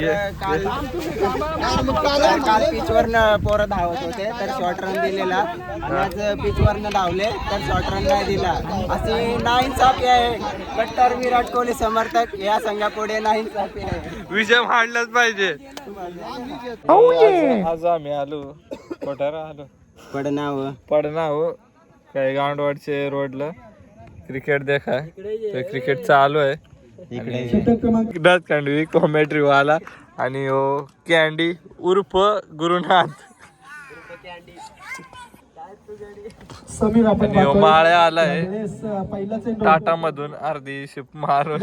तर काल काल पिचवरनं पोरं धावत होते तर शॉर्ट रन दिलेला. आणि आज पिचवरनं धावले तर शॉर्ट रन नाही दिला. अशी नाईन्साफी आहे. कट्टर विराट कोहली समर्थक या संघापुढे नाईन्साफी आहे. विषय मांडलाच पाहिजे. आज- आज आम्ही आलो. कोठार आलो. पडनाव. पडना हो काही गांडवाडचे रोडला. क्रिकेट देखा. तर क्रिकेट चालू आहे. इकडे डाच कांडवी कॉमेंट्री वाला आणि हो कॅन्डी उर्फ गुरुनाथ. समीर आपण आणि हो माळ्या आलाय. टाटा मधून अर्धी शिप मारून.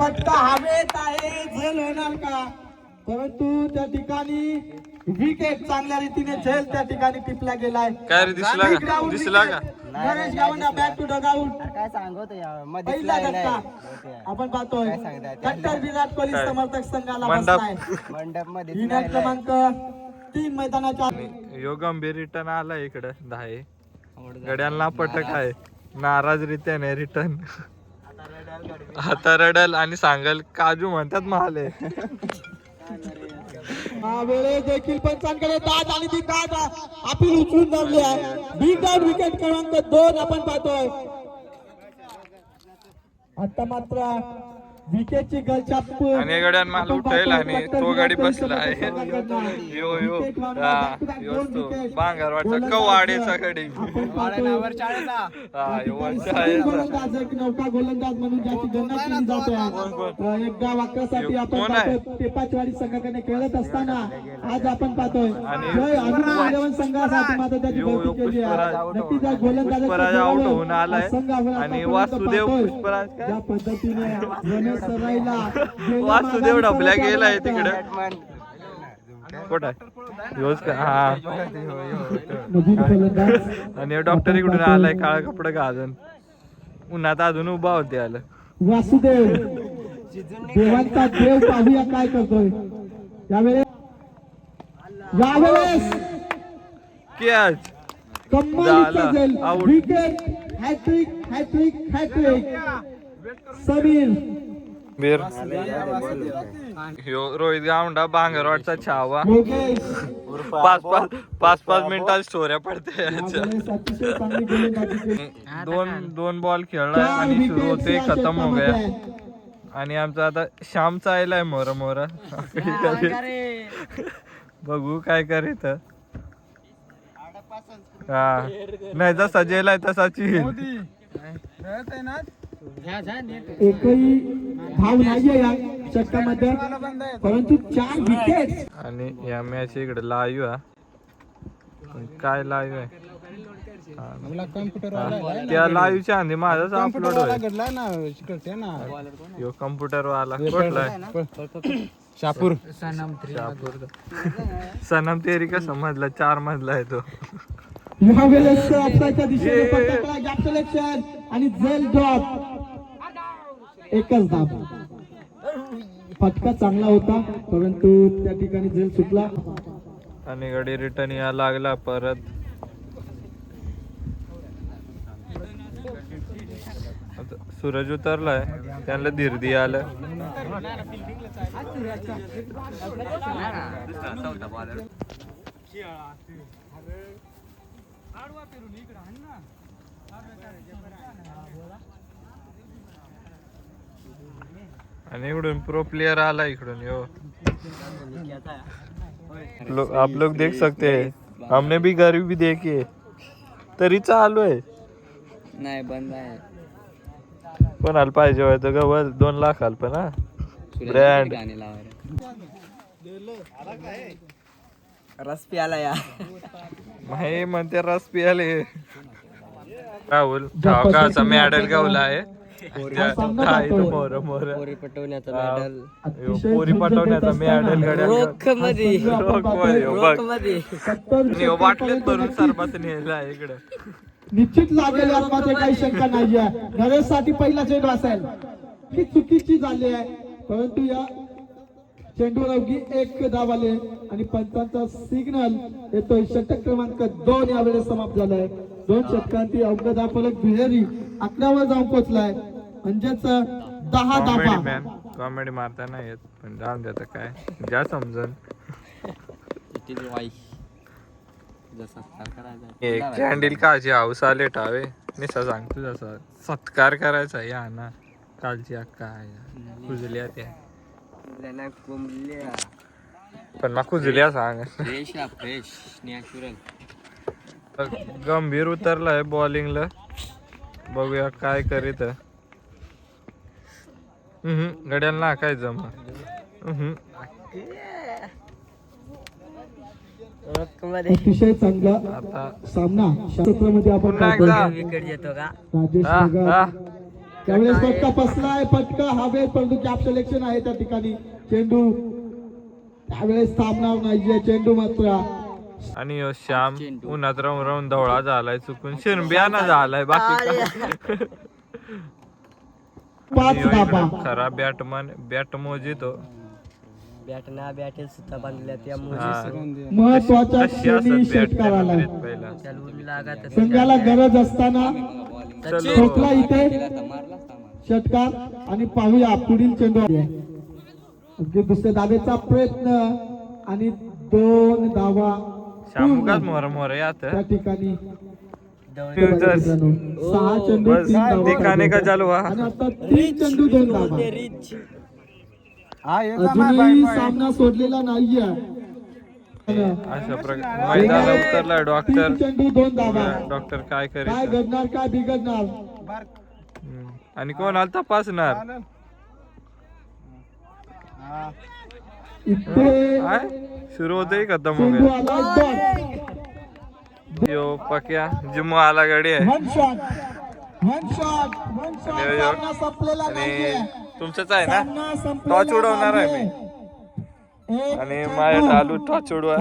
फटका हवेत आहे झेल होणार का? परंतु त्या ठिकाणी विकेट चांगल्या रीतीने झेल त्या ठिकाणी टिपला गेलाय. काय रे दिसला का दिसला. का Naresh Gavanda back to dugout काय सांगतो मध्ये पहिला धक्का. आपण पाहतोय. काय सांगताय? कट्टर विराट कोहली काय? समर्थक संघाला मंडप. बसलाय. मंडपमध्ये क्रमांक तीन मैदानाच्या यो गंभीर रिटर्न आला इकडं दहा गड्यांना पटक आहे. नाराज रित्याने रिटर्न आता रडल आणि सांगल काजू म्हणतात महाले. वेळेस देखील पंचांकडे दाद आणि ती दाद आपली उचलून धरली आहे. बिग डाऊन विकेट क्रमांक दोन आपण पाहतोय. आता मात्र आणि गड्यान माल उठेल आणि तो गाडी बसला आहे. यो यो. हा योच तो. बांगरवाडचा कवाडेचा गडी हा यो आहे याचा. गोलंदाज एक नौका गोलंदाज म्हणून ज्याची गणना केली जाते अं, एकदा वाक्यासाठी आपण कोण आहे? पाहतोय टेपाचवाडी संघाकडे खेळत असताना आज आपण पाहतोय. आणि संघासाठी मात्र त्याची यो- यो भरती केली आहे. out जोरावर होऊन आलाय. आणि वासुदेव. पुष्पराज काय? ज्या पद्धतीने वासुदेव डबल्या गेलाय तिकडे. हा. आणि डॉक्टर इकडून आलाय काळा कपडा घालून. उन्हात अजून उभा होते आलं. वासुदेव देवांचा देव पाहूया काय करतोय. यावेळेस यावेळेस catch. Wicket hat-trick hat-trick hat-trick Sameer Bir ह्यो रोहित गावंडा बांगरवाडचा छावा. पाच पाच पाच पाच मिनिटात स्टोऱ्या पडते. दोन दोन बॉल खेळला आणि सुरू होते खतम हो गया. आहे. आणि आमचा आता श्यामचा आयलाय मोर मोर. बघू काय करीत. हा. नाही जसा जेलाय तसाची एकही धाव नाहीये या षटकामध्ये परंतु चार विकेट आणि या मॅच इकडे लाईव्ह हा काय लाईव्ह आहे? हा. त्या लाईव्हच्या आधी माझाच अपलोड होईल. यो कम्प्युटर वाला कुठला आहे? शापूर. शहापूर सनम तेरी का समजला? चार मधला आहे तो. दिशेने गॅप सिलेक्शन आणि झेल ड्रॉप एकच दाब. फटका चांगला होता परंतु त्या ठिकाणी झेल सुटला. आणि गडी रिटर्न या लागला परत. सूरज उतरलाय त्यांना धीरदी आलं. आणि इकडून प्रो प्लेयर आला इकडून यो. लो, आप लोग देख सकते हैं। हमने भी भी देखे। तरी चालू आहे। नाही बंद आहे. कोणाला पाहिजे व्हायचं गवल दोन लाख आल पण हा. ब्रँड गाणी लावायला रस प्याला या. हे म्हणते रस पियाले राहुल धावकाचा मेडल गावला आहे. मोर मोर. पटवण्याचा. मेडल. यो, पोरी पटवण्याचा मेडल गड्या रोखमध्ये रोखमध्ये, बघ. मध्ये आणि भरून सरबत नेला इकडे. निश्चित लागेल यात मात्र काही शंका नाही आहे नरेशसाठी पहिला चेंडू असेल. ही चुकीची झाली आहे. परंतु या चेंडूवर अवघी एक धाव आले आणि पंचांचा सिग्नल येतोय. षटक क्रमांक दोन यावेळेस समाप्त झालाय. दोन षटकांती अवघ धाव फलक दुहेरी अकरावर जाऊन पोहोचलाय. म्हणजेच दहा मॅन कॉमेडी मारता नाही येत पण जाऊन द्या आता काय. ज्या समजून. कॅन्डल काची हाऊस आले टावे. निसा सांगतो जसा सत्कार करायचा या ना. कालची अक्का आहे कुजल्या त्या. पण ना कुजल्या सांग. फ्रेश फ्रेश नॅचरल गंभीर उतरलाय बॉलिंगला. बघूया काय करीत हम्म गड्यांना काय जमा. हम्म. अतिशय चांगला. आता सामना सत्रामध्ये आपण. त्यावेळेस फटका बसलाय फटका हवेत परंतु कॅप सिलेक्शन आहे त्या ठिकाणी. चेंडू त्यावेळेस थांबणार नाहीये. चेंडू मात्र आणि श्याम उन्हात राहून राहून धवळा झालाय चुकून शिरंबियाना झालाय बाकी खरा बॅटमन बॅट मोजितो बॅटना बॅटेल सुद्धा बांधल्या त्या हा. महत्त्वाच्या संघाला गरज असताना ठोकला इथे. षटकार. आणि पाहूया पुढील चेंडू. दुसऱ्या दावेचा प्रयत्न. आणि दोन धावा शामुकाच मोर मोर यात ठिकाणी. सहा चेंडू बस ठिकाणे का चालू हा आणि आता तीन चेंडू दोन धावा. अजूनही सामना सोडलेला नाहीये. अशा प्रकारे मैदानात उतरला डॉक्टर तीन चेंडू दोन धावा. डॉक्टर काय काय घडणार काय बिघडणार. आणि कोण आला तपासणार इथे सुरू होते का चेंडू दमोगे आला डॉट यो पक्या जिम्मो आला गाडी आहे. One shot one shot one shot आणि तुमचंच आहे ना? टॉच उडवणार आहे. एक आणि. माझ्या चालू टॉच उडवा.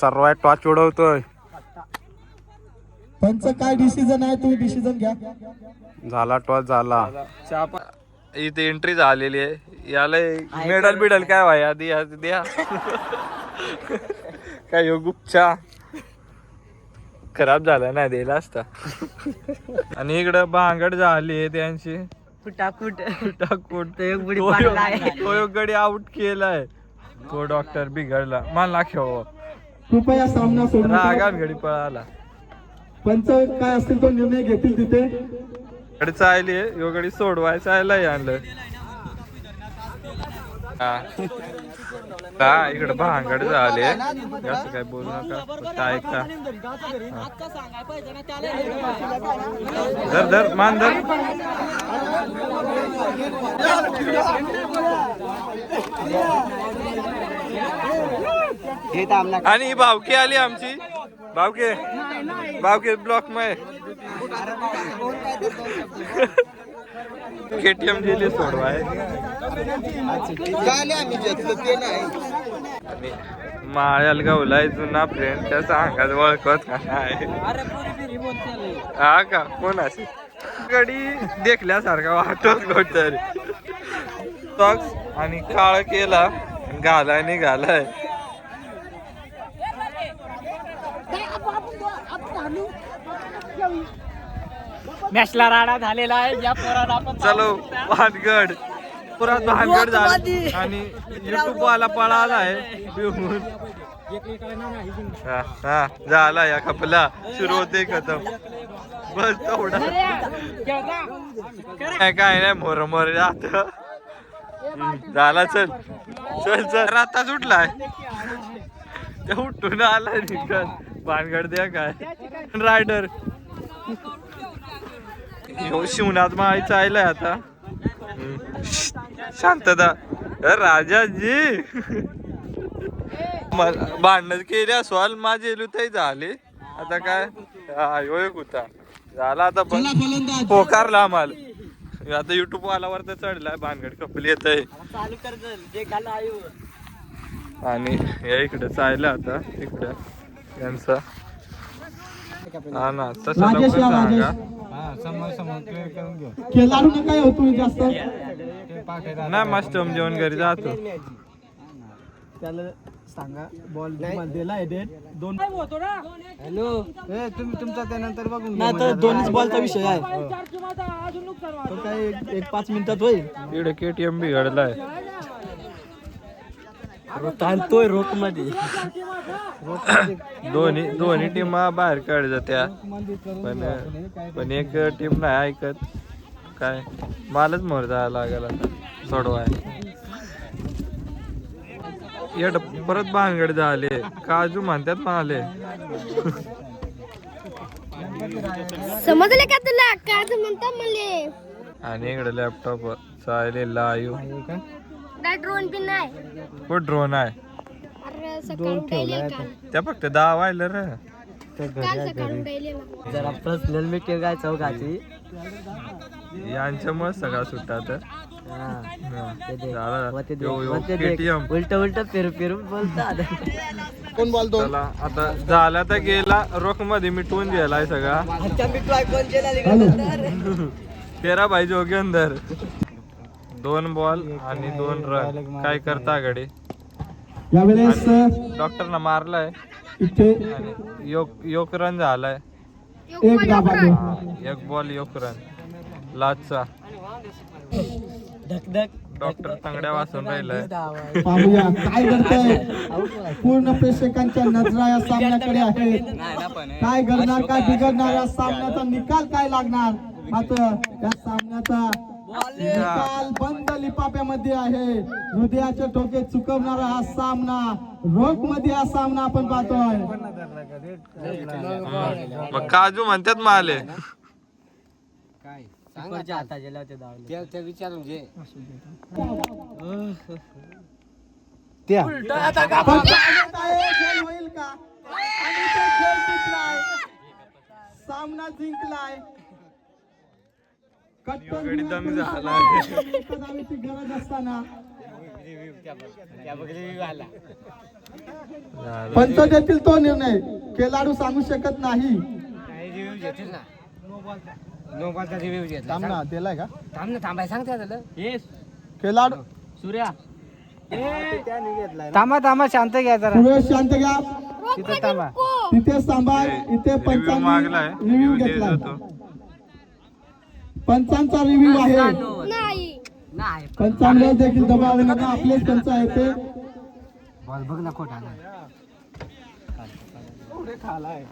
सर्व टॉच उडवतोय. पंच काय डिसिजन आहे? तुम्ही डिसिजन घ्या. झाला टॉच झाला. इथे एंट्री झालेली आहे. याला मेडल बिडल काय व्हाय आधी आधी द्या. काय यो गुपचा? खराब झाला नाही दिला असता. आणि इकडं भांगड झाली आहे त्यांची. कुटाकुट टाकून तो एक बुडी तो पाडला आहे. यो- तो एक गडी आउट केलाय. तो डॉक्टर बिघडला. मला खेळ कृपया सामना सोडून द्या. रागात गडी पळाला. पंच काय असतील तो निर्णय घेतील तिथे. इकडे चायली यो गडी सोडवायचं आयलाय आणलं. का इकडे भांगड झाले. असं काय बोलू नका काय ऐका. धर धर मान धर. आणि ही भावकी आली आमची. भावके भावके ब्लॉकमध्ये केटीएम दिली सोडवाय झाले आणि माळ्याला गावलाय जुना फ्रेंड त्याचा अंगात ओळखत आहे हा का? कोण असे गडी देखल्यासारखा वाटत कोणतरी. आणि काळ केला घालाय निघालाय मॅचला राडा झालेला आहे. या पोराला आपण चलो भानगड. पुरात भानगड झाली. आणि युट्यूब वाला पळाला आहे. हा हा झाला या कपला सुरू होते खतम. बस तेवढा. काय काय नाही मोर मोर जात. झाला चल. चल चल. राता सुटलाय ते उठून आला निघत. भानगड द्या काय. रायडर. ह्यो शिवनाथ माळीचा आयलाय आता. शांतता. अ, राजाजी. भांडण केली अस्वाल माझे लुताई झाले. आता काय? हा होता. झाला आता पण. पोकारला आम्हाला. आता युट्यूब वालावर तर चढलाय भानगड कपल येत आहे आणि या इकडे चाललं आता इकडं. यांचा. हा ना तसं सांगा. येऊ तुम्ही जास्त. नाही मस्त जेवण घरी जातो. त्याला सांगा बॉल तुम्हाला दिला आहे डेट दोन हॅलो. ए तुम्ही तुमचा त्यानंतर बघून नाही तर दोनच बॉलचा विषय आहे. तो काय एक- एक पाच मिनिटात होईल? इकडे केटीएम बिघडलाय रोखमध्ये दोन्ही दोन्ही टीमा बाहेर काढ जात्या. पण पण एक टीम नाही ऐकत. काय? मालच मोर जायला लागेल सोडवाय. येड परत भानगड झाले. काजू म्हणतात माले. समजले का तुला? काय म्हणता मले. आणि इकडे लॅपटॉप चालले लाईव्ह काय ड्रोन बिन नाही कुठं ड्रोन आहे? अरे सकाळी उठायले काल त्या फक्त दहा वाहिलं रे. काल सकाळी उठायले ना जरा पर्सनल मीटिंग आहे चौघाची. यांच्यामुळे सगळा सुट्टा तर केटीएम उलट उलट फिरू फिरू बोलतात. कोण बोलतो? चला आता झाला तर गेला. रोखमध्ये मिटवून गेलाय सगळा. तेरा? भाई जोगेंदर दोन बॉल आणि दोन रन. काय करता आघाडी? यावेळेस डॉक्टरना मारलाय. इथे योग योग रन झालाय. एक आहे. एक बॉल योग रन लाचचा. डॉक्टर तंगड्या वाचून राहिलाय. पाहूया काय घडतंय? पूर्ण प्रेक्षकांच्या नजरा या सामन्याकडे आहेत. काय घडणार काय बिघडणार या सामन्याचा निकाल काय लागणार? मात्र या सामन्याचा निकाल बंद लिपाप्यामध्ये आहे. हृदयाचे ठोके चुकवणारा हा सामना रोखमध्ये हा सामना आपण पाहतोय. मग काजू म्हणतात माले. काय? होत आहे? खेळ होईल का? आणि तो खेळ जिंकलाय. सामना जिंकलाय. कट्टर दम गरज असताना. पंच देतील तो निर्णय खेळाडू सांगू शकत नाही. थांब ना दिलाय का? थांब ना थांबाय सांगते झालं येस. खेळाडू सूर्या. थांबा थांबा शांत घ्या जरा. सुरेश शांत घ्या. तिथे थांबा. तिथे सांभाळ इथे मागलाय पंचांनी रिव्ह्यू रिव्ह्यू घेतला होतो. पंचांचा रिव्ह्यू आहे. नाही. पंचांवर देखील दबाव नका आपलेच पंच आहे ते. बॉल बघ ना खोटा खालाय.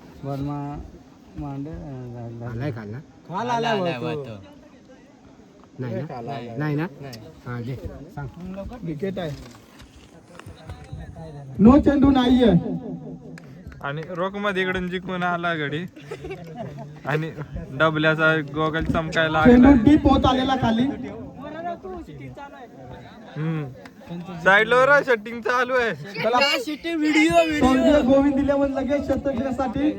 खाल्ला नाही ना? नाही ना? हा दे. सांग. विकेट आहे. नो चेंडू नाहीये. आणि रोखमध्ये इकडून जिंकून आला गडी आणि डबल्याचा गोगल चमकायला लागला. डीप होत आलेला खाली. साईडला शटिंग चालू आहे. गोविंद दिल्यावर लगेच शतकसाठी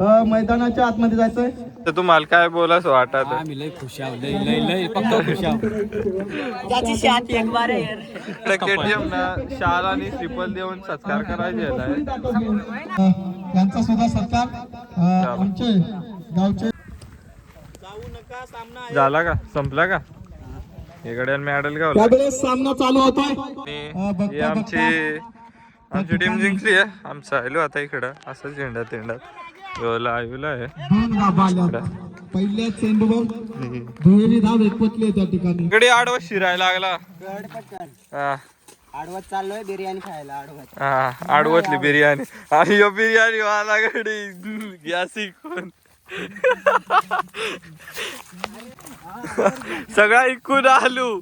मैदानाच्या आतमध्ये जायचंय? तर तुम्हाला काय बोलास वाटत? केटीएम ना शाल आणि ट्रिपल देऊन सत्कार करायचे अ, यांचा सुद्धा सत्कार आमचे गावचे झाला का? संपला का? इकडे मेडल गावला. सामना चालू होतोय. ही आमची आमची टीम जिंकली आहे. आमचा आलो आता इकडं. असं झेंडा तेंडात पहिल्या चेंडूवर दुहेरी धाव एकवटली त्या ठिकाणी. इकडे आडवा शिरायला लागला. हा. आडवत चाललोय बिर्याणी खायला आडवत. हा आडवतली बिर्याणी. आणि यो बिर्याणी वाला गडी. गॅस इकून सगळा इकून आलो.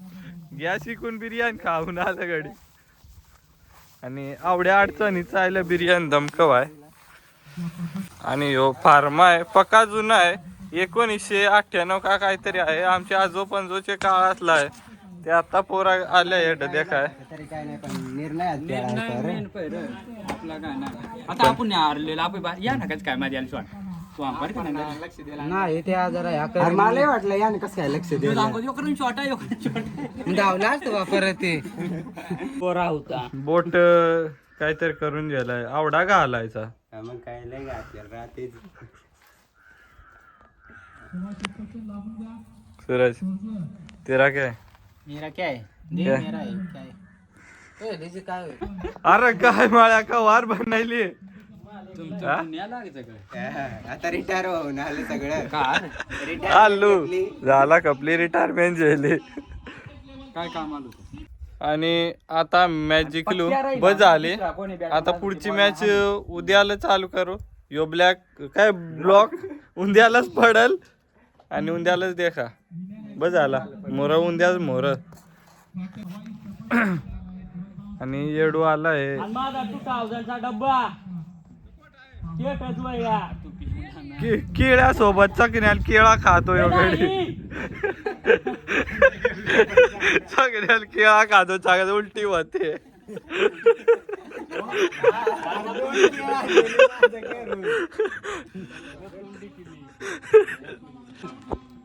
गॅस इकून बिर्याणी खाऊन आलं गडी. आणि आवड्या अडचणीचा आल्या बिर्याणी दमकवाय आणि यो फार्मा आहे पक्का जुना आहे. एकोणीसशे अठ्ठ्याण्णव का काहीतरी आहे. आमच्या आजो पंजोचे काळातला आहे. ते आता पोरा देखाय तरी काय. आता आपण हारलेला आपण या ना काय माझ्या नाही ते जरा वाटलं याने कसं काय लक्ष दिलं योकरून शॉट आहे योकरून शॉट धावला असतो परत ते. पोरा होता. बोट काहीतरी करून गेलाय. आवडा का आलायचा? मग काय लय घातलं राहतेच सूरज तेरा काय? मेरा क्या है? दे क्या? मेरा है क्या है? अरे काय माळ्या का वार बनायली तुमचं काय आता रिटायर होऊन आलं सगळं. आलू. झाला कपली रिटायरमेंट झाली. काय काम आलो? आणि आता मॅच जिंकलो बस झाली. आता पुढची मॅच उद्याला चालू करू. यो ब्लॅक काय ब्लॉक उद्यालाच पडल. आणि उद्यालाच देखा. बस झाला. मोर उद्याच मोर. आणि येडू आलाय. कि- केळ्या सोबतचा किनाल केळा खातो यो गडी सगळ्याला केळा खातो चांगलं उलटी होते.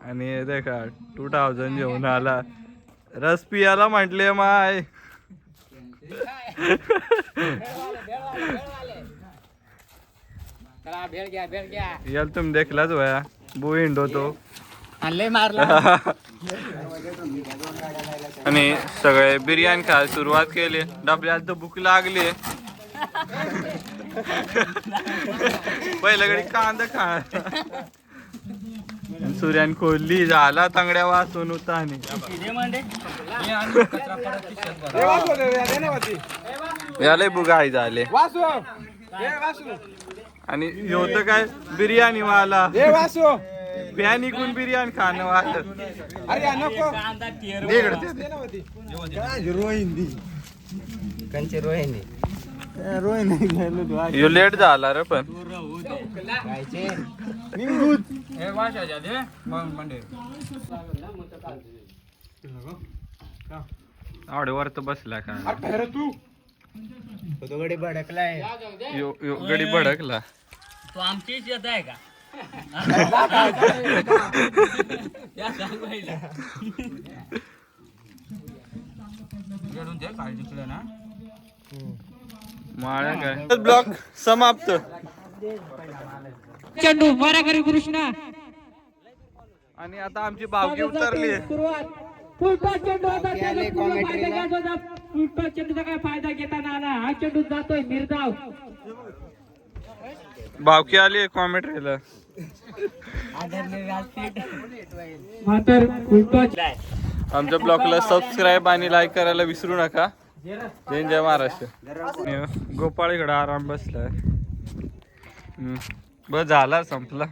आणि हे देखा टू थाउजंड घेऊन आला. रस पियाला म्हटले माय. याला तुम्ही देखलाच वया बो हिंडो तो आणि सगळे बिर्याणी खायला सुरुवात केली. डबल्यात तर भूक लागली. पहिल्या घडी कांदा खा सूर्यान खोलली झाला तांगड्या वाचून होता याले बुगाई झाले. आणि ह्यो तर काय? बिर्याणी वाला बिर्याणी कोण बिर्याणी खाणं वाटत. कंचे रोहिणी? ह्यो लेट झाला रे पण. आवडे वरत बसला का? तो? गडी यो गडी भडकला. तो आमचीच येत आहे का? माळ्या काय ब्लॉक समाप्त चेंडू माराकरी कृष्णा. आणि आता आमची बावगी उतरली. सुरुवात. फुलटॉस चेंडू चेंडूचा काय फायदा घेताना आला? हा चेंडू जातोय निर्धाव बावकी आली कॉमेंट्रीला आमच्या ब्लॉगला सबस्क्राईब आणि लाईक करायला विसरू नका. जय जय महाराष्ट्र. गोपाळीकडे आराम बसलाय. हम्म. बस झाला संपला.